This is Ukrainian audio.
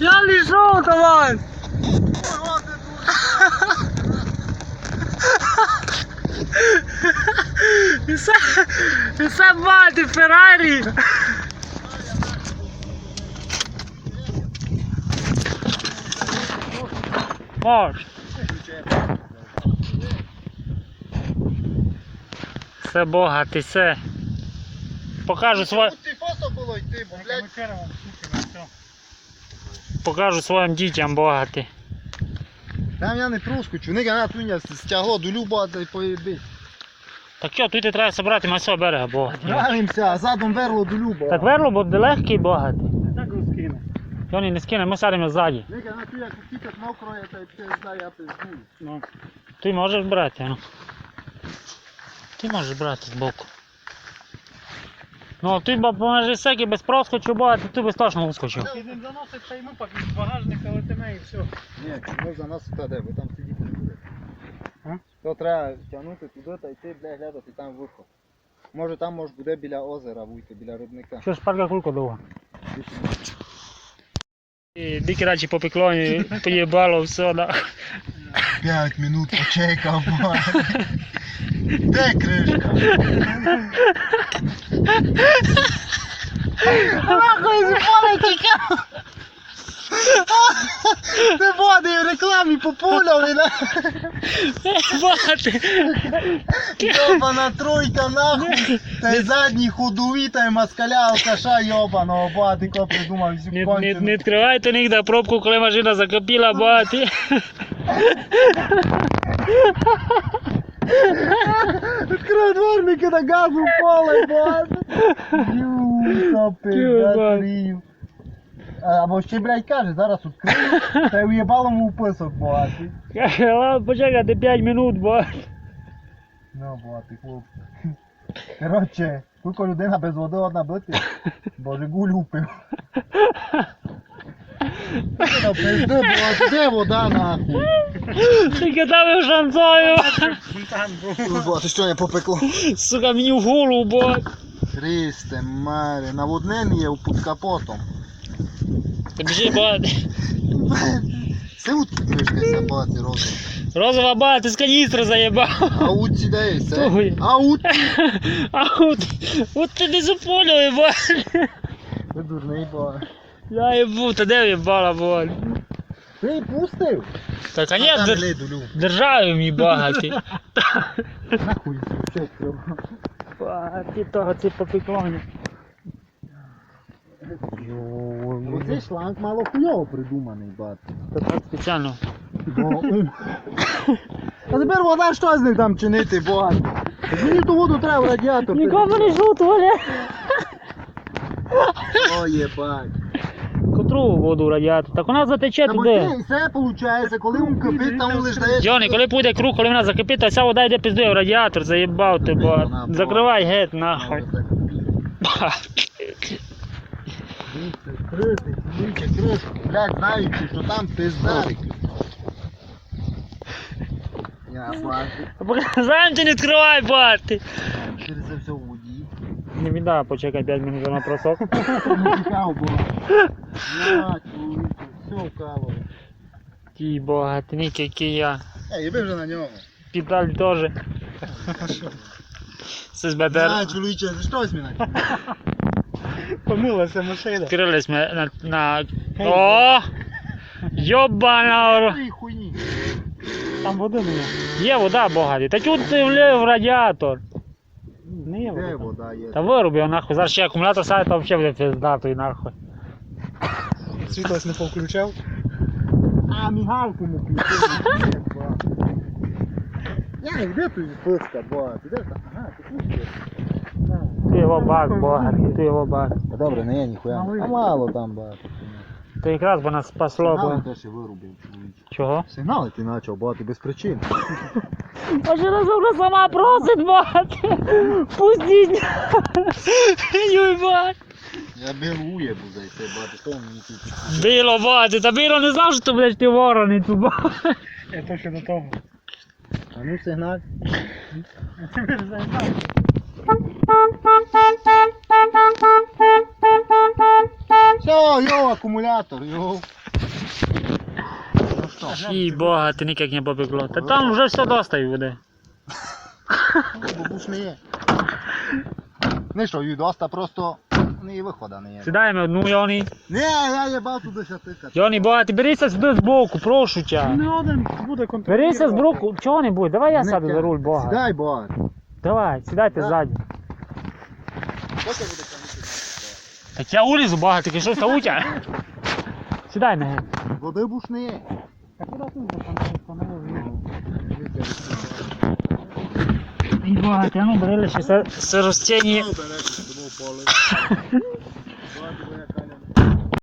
Я лежу, давай! І це, і це мати Феррарі. Мож. Це Бога, ти це. Покажу своє. Тут ти фото було йти, бо, блядь, Покажу своїм дітям Бога ти. там я не проскочу, нига на туня стягло до люба, да й поїби. Так що, тут треба собрати на цього берега Бога. Правимося, а задом верло до люба. Так верло буде легкий розкине. Йоні не скине, ми садимо ззаді. Нига на туня купіть мокро, я та й пизда, я пизду. Ну. Ти можеш брати, ну. Ти можеш брати збоку. Ну, ти бо поможеш всякий без проскочу, бо ти, без точно ускочив. Підемо заносить цей мупак із багажника летиме і все. Ні, чому за нас та де, ви там сидіти не будете. А? То треба тягнути туди та йти, бля, глядати там виход. Може там може буде біля озера вийти, біля рудника. Що ж парка кулько довго? І Дикі речі попекло, і поїбало все, да. П'ять минут почекав, Де кришка? Нахуй з поля тікав! Ти води в рекламі популяли, на Бати! йобана тройка нахуй! Та й задній ходові, та й москаля алкаша йобаного, батико придумав всю Не, не, кончену. не відкривайте нігде пробку, коли машина закипіла, бати. Відкрив дворники на газу впали, бат. Юта, трів. Або ще, блядь, каже, зараз відкрию, та й уєбало му вписок, бати. Каже, ладно, почекайте 5 минут, бо. Ну, бати, хлопці. Коротше, кілько людина без води одна бити, бо Жигуль упив. Та пизди, бо де вода, нахуй? Тільки там шанцою. Бо, ти що не попекло? Сука, мені в голову, бо. Христе, маре, наводнення під капотом. Ти біжи, бати. Це от кришка собаки розум. Розова бата, ти з каністри заєбав. А от сідає, це. А. А от, от ти не заполює, бо. Ви дурний, бо. Я їбу, та де їбала, бо. Ти пустив? Та А конець, лей долю. держаю багати. Нахуй, що треба. Бати того, це попеклоні. Оцей шланг мало хуйово придуманий, бат. Та так спеціально. А тепер вода що з ним там чинити, бат? Мені ту воду треба в радіатор. Нікому не жут, Валя. О, єбать. Котру воду радіатор? Так вона затече Та туди. це все виходить, коли він кипить, там лиш дає. Йоні, коли буде круг, коли вона закипить, то вся вода йде піздує в радіатор, заїбав ти, бо. Закривай геть, нахуй. Крити, дивіться, крити. Блядь, знаючи, що там пиздарик. Я бачу. Знаєм ти не відкривай, бати. Через це все воді. Не відда, почекай 5 минут на просок. Не цікаво було. Я, чоловіче, все вкало. Ті бога, ти не який я. Ей, їби вже на нього. Педаль теж. Це з бедер. На, чоловіче, за щось мене. Помилася машина. Відкрились ми на... на... О! Ти хуйні. Там води немає. Є вода богаті. Та чого ти влив в радіатор? Не є Де вода. вода є? Та вируби його нахуй. Зараз ще акумулятор сяде, то взагалі буде пиздатий нахуй. Світло не повключав. А, мігалку не включив. Я, де ти писка, ба? Ти де там? Ага, ти пустиш. Його бак, богаті, ти його бак. Добре, не є ніхуя. А мало там, ба. То якраз би нас спасло. Сигнали бо- теж і вирубив, чоловіче. Чого? Сигнали ти почав, ба, ти без причин. Машина вже сама просить, бати. Пустіть. Юй, бать. Я беру уєбу за це, бати, то мені тут. Біло, бати, та біло не знав, що ти будеш ти ворони тут. бо. Я то ще до того. А ну сигнал. Все, йо, акумулятор, йо. Ну що, І бога, ти ніяк не побігло. Та там вже все достає буде. бабуш не є. Не що, й доста просто не вихода не є. Сідаємо одну, Йоні. Не, я їбав туди ще тикати. Йоні, бати, берися сюди з боку, прошу тя. Не один буде контролювати. Берися з боку, чого не буде, давай я сяду за руль, бога. Дай, бог. Давай, сідайте Да. ззаді. Це буде камінь? Так я улізу, бога, ти що стаутя? Сідай на гель. Води буш не. А куди ти бога, ти ну брили ще це, це